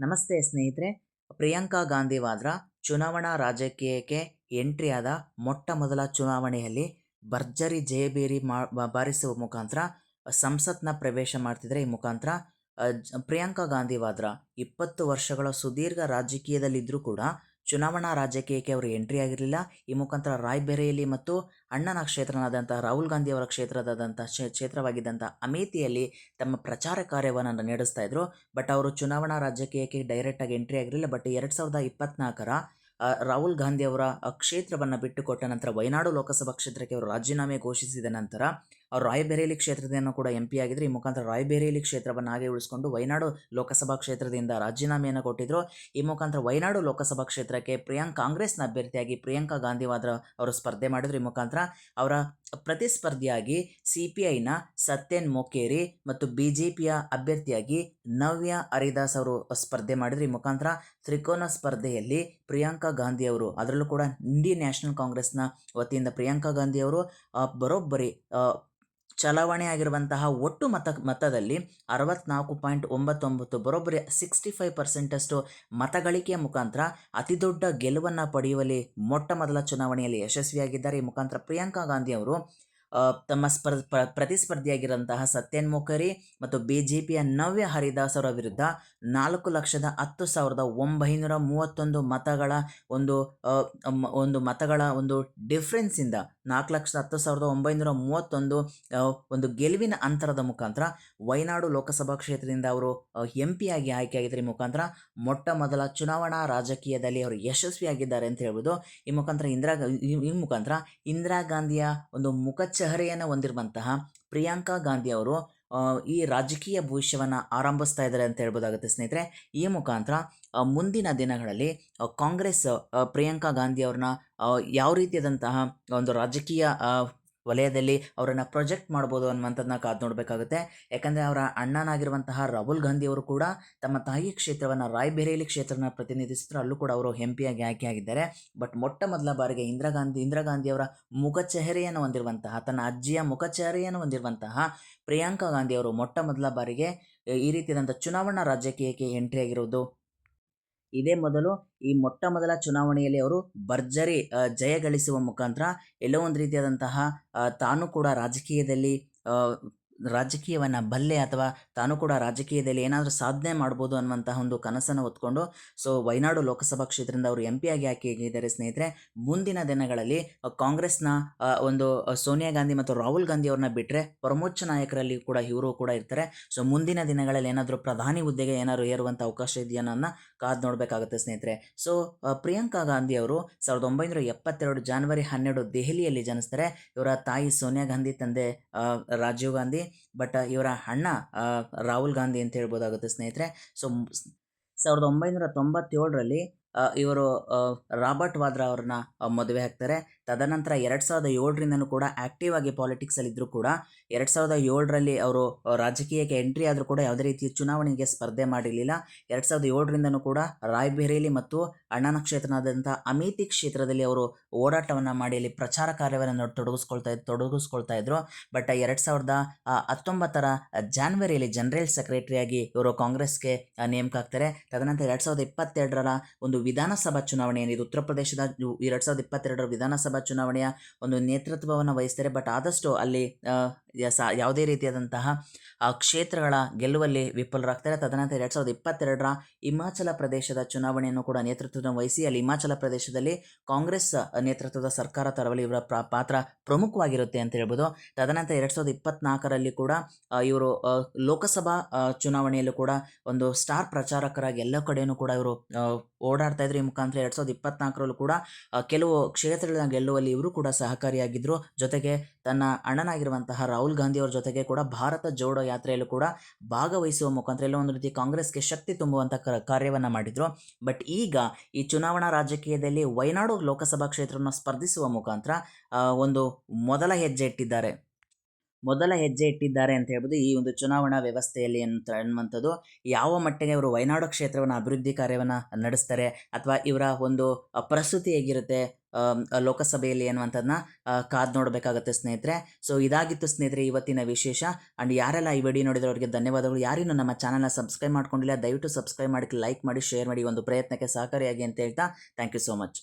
ನಮಸ್ತೆ ಸ್ನೇಹಿತರೆ, ಪ್ರಿಯಾಂಕಾ ಗಾಂಧಿ ವಾದ್ರಾ ಚುನಾವಣಾ ರಾಜಕೀಯಕ್ಕೆ ಎಂಟ್ರಿಯಾದ ಮೊಟ್ಟ ಮೊದಲ ಚುನಾವಣೆಯಲ್ಲಿ ಭರ್ಜರಿ ಜಯಬೇರಿ ಮಾ ಬಾರಿಸುವ ಮುಖಾಂತರ ಸಂಸತ್ನ ಪ್ರವೇಶ ಮಾಡ್ತಿದ್ರೆ ಈ ಮುಖಾಂತರ ಪ್ರಿಯಾಂಕಾ ಗಾಂಧಿ ವಾದ್ರಾ ಇಪ್ಪತ್ತು ವರ್ಷಗಳ ಸುದೀರ್ಘ ರಾಜಕೀಯದಲ್ಲಿದ್ದರೂ ಕೂಡ ಚುನಾವಣಾ ರಾಜಕೀಯಕ್ಕೆ ಅವರು ಎಂಟ್ರಿ ಆಗಿರಲಿಲ್ಲ? ಈ ಮುಖಾಂತರ ರಾಯ್ಬೆರೆಯಲ್ಲಿ ಮತ್ತು ಅಣ್ಣನ ಕ್ಷೇತ್ರನಾದಂಥ ರಾಹುಲ್ ಗಾಂಧಿ ಅವರ ಕ್ಷೇತ್ರದಾದಂಥ ಕ್ಷೇ- ಕ್ಷೇತ್ರವಾಗಿದ್ದಂಥ ಅಮೇಥಿಯಲ್ಲಿ ತಮ್ಮ ಪ್ರಚಾರ ಕಾರ್ಯವನ್ನು ನಡೆಸ್ತಾ ಇದ್ರು. ಬಟ್ ಅವರು ಚುನಾವಣಾ ರಾಜಕೀಯಕ್ಕೆ ಡೈರೆಕ್ಟಾಗಿ ಎಂಟ್ರಿ ಆಗಿರಲಿಲ್ಲ? ಬಟ್ ಎರಡು ಸಾವಿರದ ಇಪ್ಪತ್ನಾಲ್ಕರ ರಾಹುಲ್ ಗಾಂಧಿ ಅವರ ಕ್ಷೇತ್ರವನ್ನು ಬಿಟ್ಟುಕೊಟ್ಟ ನಂತರ ವಯನಾಡು ಲೋಕಸಭಾ ಕ್ಷೇತ್ರಕ್ಕೆ ಅವರು ರಾಜೀನಾಮೆ ಘೋಷಿಸಿದ ನಂತರ ಅವರು ರಾಯಬೇರೇಲಿ ಕ್ಷೇತ್ರದಿಂದ ಕೂಡ ಎಂ ಪಿ ಆಗಿದ್ರು. ಈ ಮುಖಾಂತರ ರಾಯಬೇರೇಲಿ ಕ್ಷೇತ್ರವನ್ನು ಹಾಗೆ ಉಳಿಸ್ಕೊಂಡು ವಯನಾಡು ಲೋಕಸಭಾ ಕ್ಷೇತ್ರದಿಂದ ರಾಜೀನಾಮೆಯನ್ನು ಕೊಟ್ಟಿದ್ರು. ಈ ಮುಖಾಂತರ ವೈನಾಡು ಲೋಕಸಭಾ ಕ್ಷೇತ್ರಕ್ಕೆ ಪ್ರಿಯಾಂಕ್ ಕಾಂಗ್ರೆಸ್ನ ಅಭ್ಯರ್ಥಿಯಾಗಿ ಪ್ರಿಯಾಂಕಾ ಗಾಂಧಿ ವಾದ್ರ ಅವರು ಸ್ಪರ್ಧೆ ಮಾಡಿದ್ರು. ಈ ಮುಖಾಂತರ ಅವರ ಪ್ರತಿಸ್ಪರ್ಧಿಯಾಗಿ ಸಿ ಪಿ ಐನ ಸತ್ಯನ್ ಮೊಕೇರಿ ಮತ್ತು ಬಿ ಜೆ ಪಿಯ ಅಭ್ಯರ್ಥಿಯಾಗಿ ನವ್ಯ ಹರಿದಾಸ್ ಅವರು ಸ್ಪರ್ಧೆ ಮಾಡಿದ್ರು. ಈ ಮುಖಾಂತರ ತ್ರಿಕೋನ ಸ್ಪರ್ಧೆಯಲ್ಲಿ ಪ್ರಿಯಾಂಕಾ ಗಾಂಧಿ ಅವರು, ಅದರಲ್ಲೂ ಕೂಡ ಇಂಡಿಯನ್ ನ್ಯಾಷನಲ್ ಕಾಂಗ್ರೆಸ್ನ ವತಿಯಿಂದ ಪ್ರಿಯಾಂಕಾ ಗಾಂಧಿ ಅವರು ಬರೋಬ್ಬರಿ ಚಲಾವಣೆ ಆಗಿರುವಂತಹ ಒಟ್ಟು ಮತ, ಮತದಲ್ಲಿ ಅರವತ್ನಾಲ್ಕು ಪಾಯಿಂಟ್ ಒಂಬತ್ತೊಂಬತ್ತು, ಬರೋಬ್ಬರಿ ಸಿಕ್ಸ್ಟಿ ಫೈವ್ ಪರ್ಸೆಂಟಷ್ಟು ಮತಗಳಿಕೆಯ ಮುಖಾಂತರ ಅತಿದೊಡ್ಡ ಗೆಲುವನ್ನು ಪಡೆಯುವಲ್ಲಿ ಮೊಟ್ಟ ಮೊದಲ ಚುನಾವಣೆಯಲ್ಲಿ ಯಶಸ್ವಿಯಾಗಿದ್ದಾರೆ. ಈ ಮುಖಾಂತರ ಪ್ರಿಯಾಂಕಾ ಗಾಂಧಿ ಅವರು ತಮ್ಮ ಸ್ಪರ್ ಪ್ರ- ಪ್ರತಿಸ್ಪರ್ಧಿಯಾಗಿರುವಂತಹ ಸತ್ಯನ್ ಮುಖರಿ ಮತ್ತು ಬಿ ಜೆ ಪಿಯ ನವ್ಯ ಹರಿದಾಸ್ ಅವರ ವಿರುದ್ಧ ನಾಲ್ಕು ಲಕ್ಷದ ಹತ್ತು ಸಾವಿರದ ಒಂಬೈನೂರ ಮೂವತ್ತೊಂದು ಮತಗಳ ಒಂದು ಒಂದು ಮತಗಳ ಒಂದು ಡಿಫ್ರೆನ್ಸಿಂದ ನಾಲ್ಕು ಲಕ್ಷದ ಹತ್ತು ಸಾವಿರದ ಒಂಬೈನೂರ ಮೂವತ್ತೊಂದು ಒಂದು ಗೆಲುವಿನ ಅಂತರದ ಮುಖಾಂತರ ವಯನಾಡು ಲೋಕಸಭಾ ಕ್ಷೇತ್ರದಿಂದ ಅವರು ಎಂ ಪಿ ಆಗಿ ಆಯ್ಕೆಯಾಗಿದ್ದರೆ ಮುಖಾಂತರ ಮೊಟ್ಟ ಮೊದಲ ಚುನಾವಣಾ ರಾಜಕೀಯದಲ್ಲಿ ಅವರು ಯಶಸ್ವಿಯಾಗಿದ್ದಾರೆ ಅಂತ ಹೇಳ್ಬೋದು. ಈ ಮುಖಾಂತರ ಇಂದಿರಾ ಈ- ಮುಖಾಂತರ ಇಂದಿರಾ ಗಾಂಧಿಯ ಒಂದು ಮುಖಚಹರೆಯನ್ನು ಹೊಂದಿರುವಂತಹ ಪ್ರಿಯಾಂಕಾ ಗಾಂಧಿ ಅವರು ಈ ರಾಜಕೀಯ ಭವಿಷ್ಯವನ್ನು ಆರಂಭಿಸ್ತಾ ಇದ್ದಾರೆ ಅಂತ ಹೇಳ್ಬೋದಾಗುತ್ತೆ ಸ್ನೇಹಿತರೆ. ಈ ಮುಖಾಂತರ ಮುಂದಿನ ದಿನಗಳಲ್ಲಿ ಕಾಂಗ್ರೆಸ್ ಪ್ರಿಯಾಂಕಾ ಗಾಂಧಿ ಅವ್ರನ್ನ ಯಾವ ರೀತಿಯಾದಂತಹ ಒಂದು ರಾಜಕೀಯ ವಲಯದಲ್ಲಿ ಅವರನ್ನು ಪ್ರೊಜೆಕ್ಟ್ ಮಾಡ್ಬೋದು ಅನ್ನುವಂಥದ್ದನ್ನ ಕಾದು ನೋಡಬೇಕಾಗುತ್ತೆ. ಯಾಕಂದರೆ ಅವರ ಅಣ್ಣನಾಗಿರುವಂತಹ ರಾಹುಲ್ ಗಾಂಧಿ ಅವರು ಕೂಡ ತಮ್ಮ ತಾಯಿ ಕ್ಷೇತ್ರವನ್ನು ರಾಯ್ಬೆರೇಲಿ ಕ್ಷೇತ್ರನ ಪ್ರತಿನಿಧಿಸಿದ್ರು. ಅಲ್ಲೂ ಕೂಡ ಅವರು ಎಂ ಪಿಯಾಗಿ ಆಯ್ಕೆಯಾಗಿದ್ದಾರೆ ಬಟ್ ಮೊಟ್ಟ ಮೊದಲ ಬಾರಿಗೆ ಇಂದಿರಾ ಗಾಂಧಿ, ಇಂದಿರಾ ಗಾಂಧಿಯವರ ಮುಖಚೆಹರೆಯನ್ನು ಹೊಂದಿರುವಂತಹ, ತನ್ನ ಅಜ್ಜಿಯ ಮುಖಚಹರೆಯನ್ನು ಹೊಂದಿರುವಂತಹ ಪ್ರಿಯಾಂಕಾ ಗಾಂಧಿ ಅವರು ಮೊಟ್ಟ ಮೊದಲ ಬಾರಿಗೆ ಈ ರೀತಿಯಾದಂಥ ಚುನಾವಣಾ ರಾಜಕೀಯಕ್ಕೆ ಎಂಟ್ರಿ ಆಗಿರುವುದು ಇದೇ ಮೊದಲು ಈ ಮೊಟ್ಟ ಮೊದಲ ಚುನಾವಣೆಯಲ್ಲಿ ಅವರು ಭರ್ಜರಿ ಜಯ ಗಳಿಸುವ ಮುಖಾಂತರ ಎಲ್ಲೋ ಒಂದು ರೀತಿಯಾದಂತಹ ತಾನು ಕೂಡ ರಾಜಕೀಯದಲ್ಲಿ ರಾಜಕೀಯವನ್ನು ಬಲ್ಲೆ ಅಥವಾ ತಾನು ಕೂಡ ರಾಜಕೀಯದಲ್ಲಿ ಏನಾದರೂ ಸಾಧನೆ ಮಾಡ್ಬೋದು ಅನ್ನುವಂತಹ ಒಂದು ಕನಸನ್ನು ಹೊತ್ಕೊಂಡು ಸೊ ವೈನಾಡು ಲೋಕಸಭಾ ಕ್ಷೇತ್ರದಿಂದ ಅವರು ಎಂ ಆಗಿ ಆಯ್ಕೆಯಾಗಿದ್ದಾರೆ ಸ್ನೇಹಿತರೆ, ಮುಂದಿನ ದಿನಗಳಲ್ಲಿ ಕಾಂಗ್ರೆಸ್ನ ಒಂದು ಸೋನಿಯಾ ಗಾಂಧಿ ಮತ್ತು ರಾಹುಲ್ ಗಾಂಧಿ ಅವ್ರನ್ನ ಬಿಟ್ಟರೆ ಪ್ರಮುಖ ನಾಯಕರಲ್ಲಿ ಕೂಡ ಇವರು ಕೂಡ ಇರ್ತಾರೆ. ಸೊ ಮುಂದಿನ ದಿನಗಳಲ್ಲಿ ಏನಾದರೂ ಪ್ರಧಾನಿ ಹುದ್ದೆಗೆ ಏನಾದರೂ ಏರುವಂಥ ಅವಕಾಶ ಇದೆಯಾ ಅನ್ನೋದನ್ನ ಕಾದು ನೋಡಬೇಕಾಗುತ್ತೆ ಸ್ನೇಹಿತರೆ. ಸೊ ಪ್ರಿಯಾಂಕಾ ಗಾಂಧಿ ಅವರು ಸಾವಿರದ ಒಂಬೈನೂರ ಎಪ್ಪತ್ತೆರಡು ಜಾನ್ವರಿ ಹನ್ನೆರಡು ದೆಹಲಿಯಲ್ಲಿ ಜನಿಸ್ತಾರೆ. ಇವರ ತಾಯಿ ಸೋನಿಯಾ ಗಾಂಧಿ, ತಂದೆ ರಾಜೀವ್ ಗಾಂಧಿ. ಬಟ್ ಇವರ ಅಣ್ಣ ರಾಹುಲ್ ಗಾಂಧಿ ಅಂತ ಹೇಳ್ಬೋದಾಗುತ್ತೆ ಸ್ನೇಹಿತರೆ. ಸೊ, ಸಾವಿರದ ಒಂಬೈನೂರ ತೊಂಬತ್ತೇಳರಲ್ಲಿ ಇವರು ರಾಬರ್ಟ್ ವಾದ್ರಾ ಅವ್ರನ್ನ ಮದುವೆ ಆಗ್ತಾರೆ ತದನಂತರ ಎರಡು ಸಾವಿರದ ಏಳರಿಂದನೂ ಕೂಡ ಆ್ಯಕ್ಟಿವ್ ಆಗಿ ಪಾಲಿಟಿಕ್ಸಲ್ಲಿದ್ದರೂ ಕೂಡ ಎರಡು ಸಾವಿರದ ಏಳರಲ್ಲಿ ಅವರು ರಾಜಕೀಯಕ್ಕೆ ಎಂಟ್ರಿ ಆದರೂ ಕೂಡ ಯಾವುದೇ ರೀತಿಯ ಚುನಾವಣೆಗೆ ಸ್ಪರ್ಧೆ ಮಾಡಿರಲಿಲ್ಲ. ಎರಡು ಸಾವಿರದ ಏಳರಿಂದನೂ ಕೂಡ ರಾಯ್ಬೇರೇಲಿ ಮತ್ತು ಅಣ್ಣನ ಕ್ಷೇತ್ರನಾದಂಥ ಅಮೇತಿ ಕ್ಷೇತ್ರದಲ್ಲಿ ಅವರು ಓಡಾಟವನ್ನು ಮಾಡಿ ಅಲ್ಲಿ ಪ್ರಚಾರ ಕಾರ್ಯವನ್ನು ತೊಡಗಿಸ್ಕೊಳ್ತಾ ತೊಡಗಿಸ್ಕೊಳ್ತಾ ಇದ್ರು. ಬಟ್ ಎರಡು ಸಾವಿರದ ಹತ್ತೊಂಬತ್ತರ ಜಾನ್ವರಿಯಲ್ಲಿ ಜನರಲ್ ಸೆಕ್ರೆಟರಿಯಾಗಿ ಇವರು ಕಾಂಗ್ರೆಸ್ಗೆ ನೇಮಕ ಆಗ್ತಾರೆ ತದನಂತರ ಎರಡು ಸಾವಿರದ ಇಪ್ಪತ್ತೆರಡರ ಒಂದು ವಿಧಾನಸಭಾ ಚುನಾವಣೆ ಏನಿದೆ, ಉತ್ತರ ಪ್ರದೇಶದ, ಎರಡು ಸಾವಿರದ ಇಪ್ಪತ್ತೆರಡರ ವಿಧಾನಸಭಾ ಚುನಾವಣೆಯ ಒಂದು ನೇತೃತ್ವವನ್ನು ವಹಿಸ್ತಾರೆ. ಬಟ್ ಆದಷ್ಟು ಅಲ್ಲಿ ಸಾ- ಯಾವುದೇ ರೀತಿಯಾದಂತಹ ಕ್ಷೇತ್ರಗಳ ಗೆಲ್ಲುವಲ್ಲಿ ವಿಫಲರಾಗ್ತಾರೆ. ತದನಂತರ ಎರಡು ಸಾವಿರದ ಇಪ್ಪತ್ತೆರಡರ ಹಿಮಾಚಲ ಪ್ರದೇಶದ ಚುನಾವಣೆಯನ್ನು ಕೂಡ ನೇತೃತ್ವವನ್ನು ವಹಿಸಿ, ಅಲ್ಲಿ ಹಿಮಾಚಲ ಪ್ರದೇಶದಲ್ಲಿ ಕಾಂಗ್ರೆಸ್ ನೇತೃತ್ವದ ಸರ್ಕಾರ ತರವಲ್ಲಿ ಇವರ ಪಾತ್ರ ಪ್ರಮುಖವಾಗಿರುತ್ತೆ ಅಂತ ಹೇಳ್ಬೋದು. ತದನಂತರ ಎರಡು ಸಾವಿರದ ಇಪ್ಪತ್ನಾಲ್ಕರಲ್ಲಿ ಕೂಡ ಇವರು ಲೋಕಸಭಾ ಚುನಾವಣೆಯಲ್ಲೂ ಕೂಡ ಒಂದು ಸ್ಟಾರ್ ಪ್ರಚಾರಕರಾಗಿ ಎಲ್ಲ ಕಡೆಯೂ ಕೂಡ ಇವರು ಓಡಾಡ್ತಾ ಇದ್ರು. ಈ ಮುಖಾಂತರ ಎರಡು ಸಾವಿರದ ಇಪ್ಪತ್ನಾಲ್ಕರಲ್ಲೂ ಕೂಡ ಕೆಲವು ಕ್ಷೇತ್ರಗಳನ್ನ ಗೆಲ್ಲುವಲ್ಲಿ ಇವರು ಕೂಡ ಸಹಕಾರಿಯಾಗಿದ್ದರು ಜೊತೆಗೆ ತನ್ನ ಅಣ್ಣನಾಗಿರುವಂತಹ ರಾಹುಲ್ ಗಾಂಧಿ ಅವರ ಜೊತೆಗೆ ಕೂಡ ಭಾರತ ಜೋಡೋ ಯಾತ್ರೆಯಲ್ಲೂ ಕೂಡ ಭಾಗವಹಿಸುವ ಮುಖಾಂತರ ಎಲ್ಲೋ ಒಂದು ರೀತಿ ಕಾಂಗ್ರೆಸ್ಗೆ ಶಕ್ತಿ ತುಂಬುವಂಥ ಕಾರ್ಯವನ್ನು ಮಾಡಿದರು. ಬಟ್ ಈಗ ಈ ಚುನಾವಣಾ ರಾಜಕೀಯದಲ್ಲಿ ವಯನಾಡು ಲೋಕಸಭಾ ಕ್ಷೇತ್ರವನ್ನು ಸ್ಪರ್ಧಿಸುವ ಮುಖಾಂತರ ಒಂದು ಮೊದಲ ಹೆಜ್ಜೆ ಇಟ್ಟಿದ್ದಾರೆ. ಮೊದಲ ಹೆಜ್ಜೆ ಇಟ್ಟಿದ್ದಾರೆ ಅಂತ ಹೇಳ್ಬೋದು ಈ ಒಂದು ಚುನಾವಣಾ ವ್ಯವಸ್ಥೆಯಲ್ಲಿ ಅಂತ ಅನ್ನುವಂಥದ್ದು. ಯಾವ ಮಟ್ಟಿಗೆ ಇವರು ವಯನಾಡು ಕ್ಷೇತ್ರವನ್ನು ಅಭಿವೃದ್ಧಿ ಕಾರ್ಯವನ್ನು ನಡೆಸ್ತಾರೆ ಅಥವಾ ಇವರ ಒಂದು ಪ್ರಸ್ತುತಿ ಹೇಗಿರುತ್ತೆ ಲೋಕಸಭೆಯಲ್ಲಿ ಅನ್ನುವಂಥದ್ದನ್ನ ಕಾದು ನೋಡಬೇಕಾಗುತ್ತೆ ಸ್ನೇಹಿತರೆ. ಸೊ ಇದಾಗಿತ್ತು ಸ್ನೇಹಿತರೆ ಇವತ್ತಿನ ವಿಶೇಷ. ಆ್ಯಂಡ್ ಯಾರೆಲ್ಲ ಈ ವಿಡಿಯೋ ನೋಡಿದ್ರೆ ಅವರಿಗೆ ಧನ್ಯವಾದಗಳು. ಯಾರಿನ್ನೂ ನಮ್ಮ ಚಾನಲ್ನ ಸಬ್ಸ್ಕ್ರೈಬ್ ಮಾಡ್ಕೊಂಡಿಲ್ಲ, ದಯವಿಟ್ಟು ಸಬ್ಸ್ಕ್ರೈಬ್ ಮಾಡಿ ಲೈಕ್ ಮಾಡಿ ಶೇರ್ ಮಾಡಿ ಒಂದು ಪ್ರಯತ್ನಕ್ಕೆ ಸಹಕಾರಿಯಾಗಿ ಅಂತ ಹೇಳ್ತಾ ಥ್ಯಾಂಕ್ ಯು ಸೋ ಮಚ್